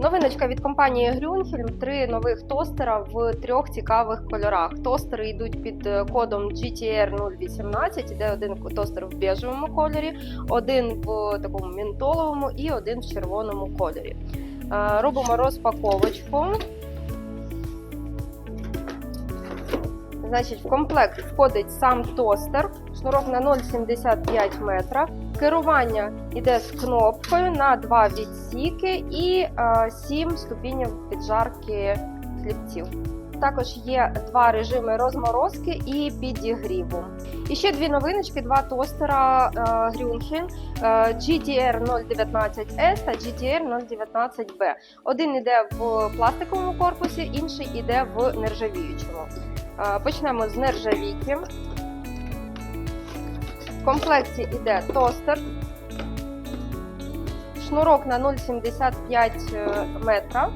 Новиночка від компанії Grünhelm. Три нових тостера в трьох цікавих кольорах. Тостери йдуть під е, кодом GTR 018. Іде один тостер в біжевому кольорі, один в такому мінтоловому і один в червоному кольорі. Е, Робимо розпаковочку. Значить, в комплект входить сам тостер, шнурок на 0,75 метра. Керування йде з кнопкою на два відсіки і е, 7 ступінів піджарки хлібців. Також є два режими розморозки і підігріву. І ще дві новиночки: два тостера е, Grünhelm, е, GTR 019S та GTR 019B. Один іде в пластиковому корпусі, інший іде в нержавіючому. Почнемо з нержавійки. В комплекті йде тостер, шнурок на 0,75 метра.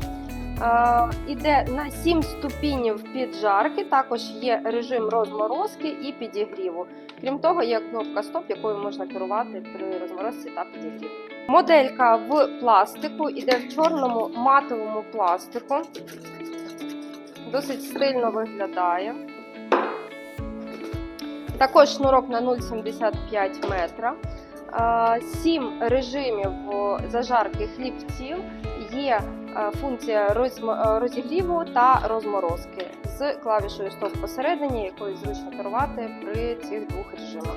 Е, Іде на 7 ступінів піджарки, також є режим розморозки і підігріву. Крім того, є кнопка стоп, якою можна керувати при розморозці та підігріві. Моделька в пластику іде в чорному матовому пластику. Досить стильно виглядає. Також шнурок на 0,75 метра. Сім режимів зажарки хлібців. Є е, функція е, розігріву та розморозки з клавішою стоп посередині, якою зручно керувати при цих двох режимах.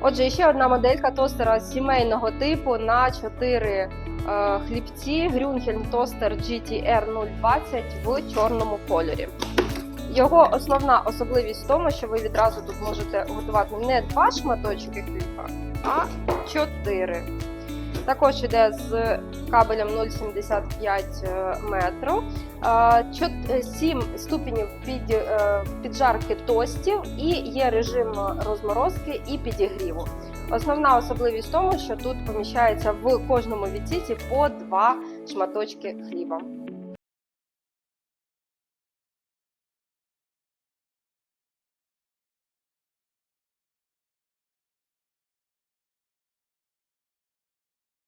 Отже, ще одна моделька тостера сімейного типу на 4 е, хлібці Grünhelm Тостер GTR 020 в чорному кольорі. Його основна особливість в тому, що ви відразу тут можете готувати не два шматочки хліба, а чотири. Також йде з кабелем 0,75 метру, 7 ступенів під, е, піджарки тостів і є режим розморозки і підігріву. Основна особливість в тому, що тут поміщається в кожному відсіці по два шматочки хліба.